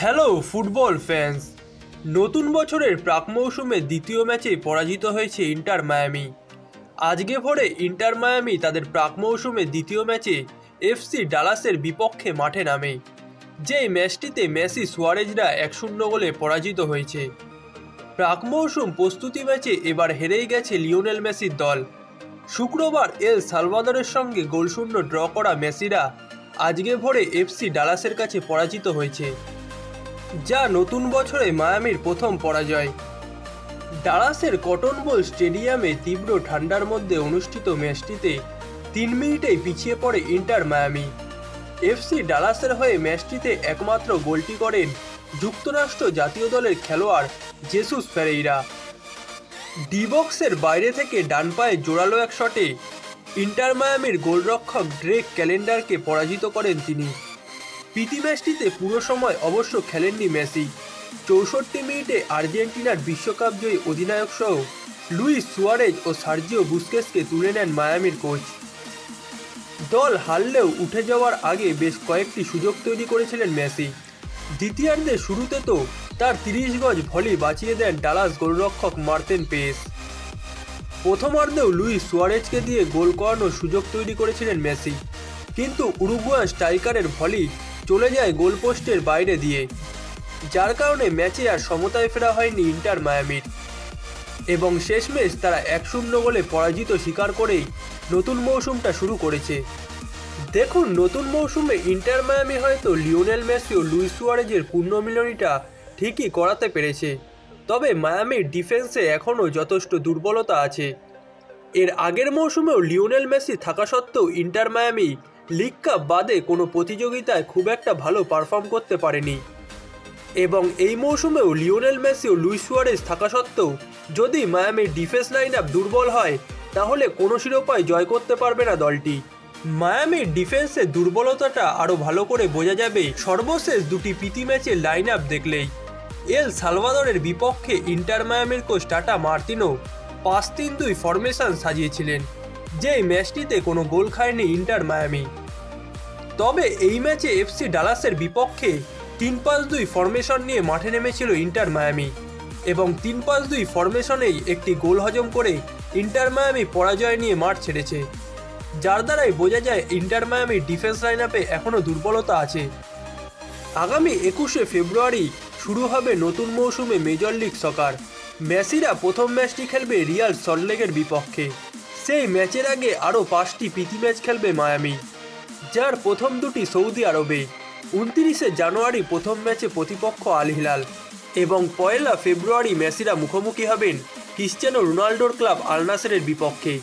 Hello football fans নতুন বছরের প্রাক মৌসুমে দ্বিতীয় ম্যাচে পরাজিত হয়েছে ইন্টার মায়ামি। আজকে ভোরে ইন্টার মায়ামি তাদের প্রাক মৌসুমে দ্বিতীয় ম্যাচে এফসি ডালাসের বিপক্ষে মাঠে নামে, যেই ম্যাচটিতে মেসি সুয়ারেজরা এক শূন্য গোলে পরাজিত হয়েছে। প্রাক মৌসুম প্রস্তুতি ম্যাচে এবার হেরেই গেছে লিওনেল মেসির দল। শুক্রবার এল সালভাদরের সঙ্গে গোলশূন্য ড্র করা মেসিরা আজকে ভোরে এফসি ডালাসের কাছে পরাজিত হয়েছে। যা নতুন বছরে মায়ামির প্রথম পরাজয়। ডালাসের কটন বোল স্টেডিয়ামে তীব্র ঠান্ডার মধ্যে অনুষ্ঠিত ম্যাচটিতে তিন মিনিটেই পিছিয়ে পড়ে ইন্টার মায়ামি। এফসি ডালাসের হয়ে ম্যাচটিতে একমাত্র গোলটি করেন যুক্তরাষ্ট্র জাতীয় দলের খেলোয়াড় জেসুস ফেরেইরা। ডিবক্সের বাইরে থেকে ডান পায়ে জোরালো এক শটে ইন্টার মায়ামির গোলরক্ষক ড্রেক ক্যালেন্ডারকে পরাজিত করেন তিনি। প্রীতি ম্যাচটিতে পুরো সময় অবশ্য খেলেননি মেসি। চৌষট্টি মিনিটে আর্জেন্টিনার বিশ্বকাপ জয়ী অধিনায়ক সহ লুইস সুয়ারেজ ও সার্জিও বুস্কেসকে তুলে নেন মায়ামির কোচ। দল হারলেও উঠে যাওয়ার আগে বেশ কয়েকটি সুযোগ তৈরি করেছিলেন মেসি। দ্বিতীয়ার্ধে শুরুতে তো তার তিরিশ গজ ভলি বাঁচিয়ে দেন ডালাস গোলরক্ষক মার্তেন পেস। প্রথমার্ধেও লুইস সুয়ারেজকে দিয়ে গোল করানোর সুযোগ তৈরি করেছিলেন মেসি। কিন্তু উরুগুয়ান স্ট্রাইকারের ভলি চলে যায় গোলপোস্টের বাইরে দিয়ে, যার কারণে ম্যাচে আর সমতায় ফেরা হয়নি ইন্টার মায়ামির। এবং শেষমেশ তারা এক শূন্য গোলে পরাজিত স্বীকার করেই নতুন মৌসুমটা শুরু করেছে। দেখুন, নতুন মৌসুমে ইন্টার মায়ামি হয়তো লিওনেল মেসি ও লুইস সুয়ারেজের পূর্ণমিলনীটা ঠিকই করাতে পেরেছে। তবে মায়ামির ডিফেন্সে এখনও যথেষ্ট দুর্বলতা আছে। এর আগের মৌসুমেও লিওনেল মেসি থাকা সত্ত্বেও ইন্টার মায়ামি লিগ কাপ বাদে কোনো প্রতিযোগিতায় খুব একটা ভালো পারফর্ম করতে পারেনি। এবং এই মৌসুমেও লিওনেল মেসি ও লুইস সুয়ারেজ থাকা সত্ত্বেও যদি মায়ামির ডিফেন্স লাইন আপ দুর্বল হয়, তাহলে কোনো শিরোপায় জয় করতে পারবে না দলটি। মায়ামির ডিফেন্সের দুর্বলতাটা আরও ভালো করে বোঝা যাবে সর্বশেষ দুটি প্রীতি ম্যাচের লাইন আপ দেখলেই। এল সালভাদরের বিপক্ষে ইন্টার মায়ামির কোচ টাটা মার্তিনো পাঁচ তিন দুই ফরমেশন সাজিয়েছিলেন। যেই ম্যাচটিতে কোনো গোল খায়নি ইন্টার মায়ামি। তবে এই ম্যাচে এফসি ডালাসের বিপক্ষে তিন পাঁচ দুই ফরমেশন নিয়ে মাঠে নেমেছিল ইন্টার মায়ামি এবং তিন পাঁচ দুই ফরমেশনেই একটি গোল হজম করে ইন্টার মায়ামি পরাজয় নিয়ে মাঠ ছেড়েছে। যার দ্বারাই বোঝা যায় ইন্টার মায়ামির ডিফেন্স লাইন আপে এখনও দুর্বলতা আছে। আগামী একুশে ফেব্রুয়ারি শুরু হবে নতুন মৌসুমে মেজর লিগ সকার। মেসিরা প্রথম ম্যাচটি খেলবে রিয়াল সল্টলেকের বিপক্ষে। সেই ম্যাচের আগে আরও পাঁচটি প্রীতি ম্যাচ খেলবে মায়ামি, যার প্রথম দুটি সৌদি আরবে, উনত্রিশে জানুয়ারি প্রথম ম্যাচে প্রতিপক্ষ আল হিলাল এবং পয়লা ফেব্রুয়ারি মেসিরা মুখোমুখি হবেন ক্রিশ্চিয়ানো রোনাল্ডোর ক্লাব আলনাসেরের বিপক্ষে।